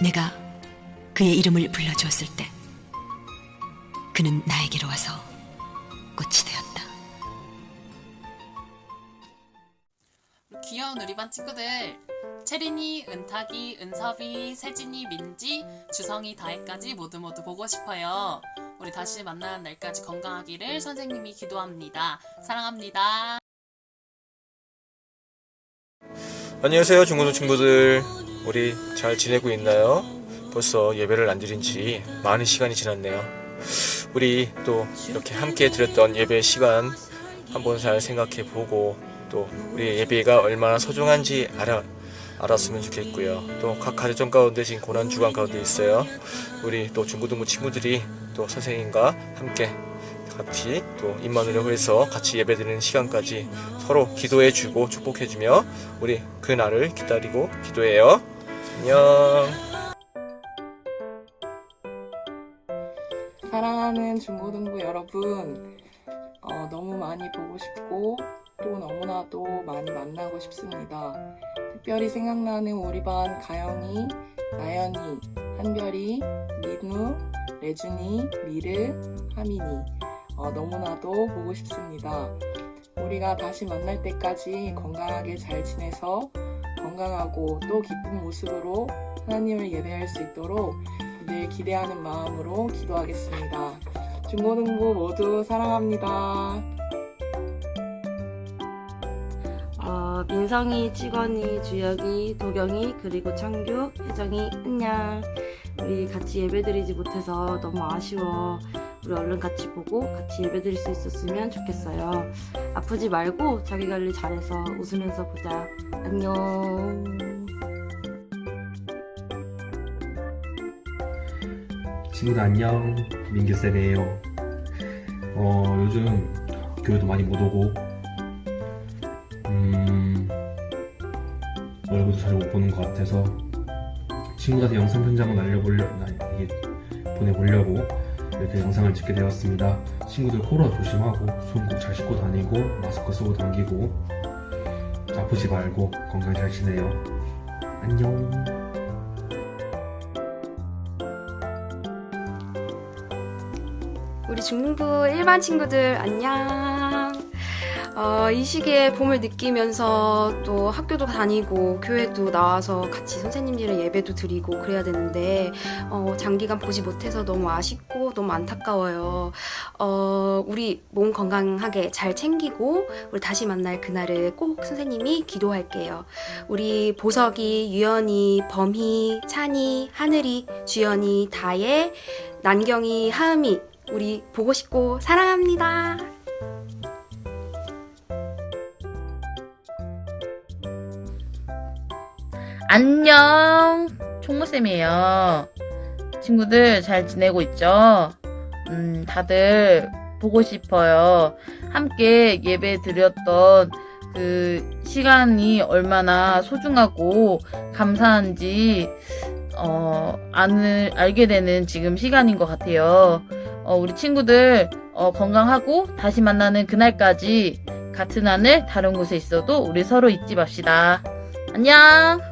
내가 그의 이름을 불러주었을 때 그는 나에게로 와서 꽃이 되었다. 귀여운 우리 반 친구들 채린이, 은탁이, 은섭이, 세진이, 민지, 주성이, 다혜까지 모두 모두 보고 싶어요. 우리 다시 만나는 날까지 건강하기를 선생님이 기도합니다. 사랑합니다. 안녕하세요 중고등 친구들 우리 잘 지내고 있나요? 벌써 예배를 안 드린 지 많은 시간이 지났네요. 우리 또 이렇게 함께 드렸던 예배 시간 한번 잘 생각해 보고 또 우리 예배가 얼마나 소중한지 알아, 알았으면 좋겠고요. 또 각 가정 가운데 지금 고난 주간 가운데 있어요. 우리 또 중고등부 친구들이 또 선생님과 함께 같이 또 임마누엘 해서 같이 예배드리는 시간까지 서로 기도해주고 축복해주며 우리 그 날을 기다리고 기도해요. 안녕. 사랑하는 중고등부 여러분, 어, 너무 많이 보고 싶고 또 너무나도 많이 만나고 싶습니다. 특별히 생각나는 우리 반 가영이, 나연이, 한별이, 민우, 레준이, 미르, 하민이 어, 너무나도 보고 싶습니다. 우리가 다시 만날 때까지 건강하게 잘 지내서 건강하고 또 기쁜 모습으로 하나님을 예배할 수 있도록 늘 기대하는 마음으로 기도하겠습니다. 중고등부 모두 사랑합니다. 어, 민성이, 찍원이, 주혁이, 도경이, 그리고 창규, 혜정이, 안녕. 우리 같이 예배 드리지 못해서 너무 아쉬워. 우리 얼른 같이 보고 같이 예배 드릴 수 있었으면 좋겠어요. 아프지 말고 자기 관리 잘해서 웃으면서 보자. 안녕. 친구들 안녕 민규쌤이에요 어 요즘 교회도 많이 못 오고 음 얼굴도 잘 못 보는 것 같아서 친구들한테 영상 편지 한번 날려보려 나 이게 보내보려고 이렇게 영상을 찍게 되었습니다. 친구들 코로나 조심하고 손 꼭 잘 씻고 다니고 마스크 쓰고 다니고 아프지 말고 건강 잘 지내요. 안녕. 우리 중등부 일반 친구들 안녕. 어, 이 시기에 봄을 느끼면서 또 학교도 다니고 교회도 나와서 같이 선생님들의 예배도 드리고 그래야 되는데 어, 장기간 보지 못해서 너무 아쉽고 너무 안타까워요. 어, 우리 몸 건강하게 잘 챙기고 우리 다시 만날 그날을 꼭 선생님이 기도할게요. 우리 보석이, 유연이, 범희, 찬이, 하늘이, 주연이, 다혜, 난경이, 하음이 우리 보고 싶고 사랑합니다. 안녕. 총무쌤이에요. 친구들 잘 지내고 있죠? 음 다들 보고 싶어요. 함께 예배 드렸던 그 시간이 얼마나 소중하고 감사한지 어 안을 알게 되는 지금 시간인 것 같아요. 어, 우리 친구들 어, 건강하고 다시 만나는 그날까지 같은 하늘 다른 곳에 있어도 우리 서로 잊지 맙시다. 안녕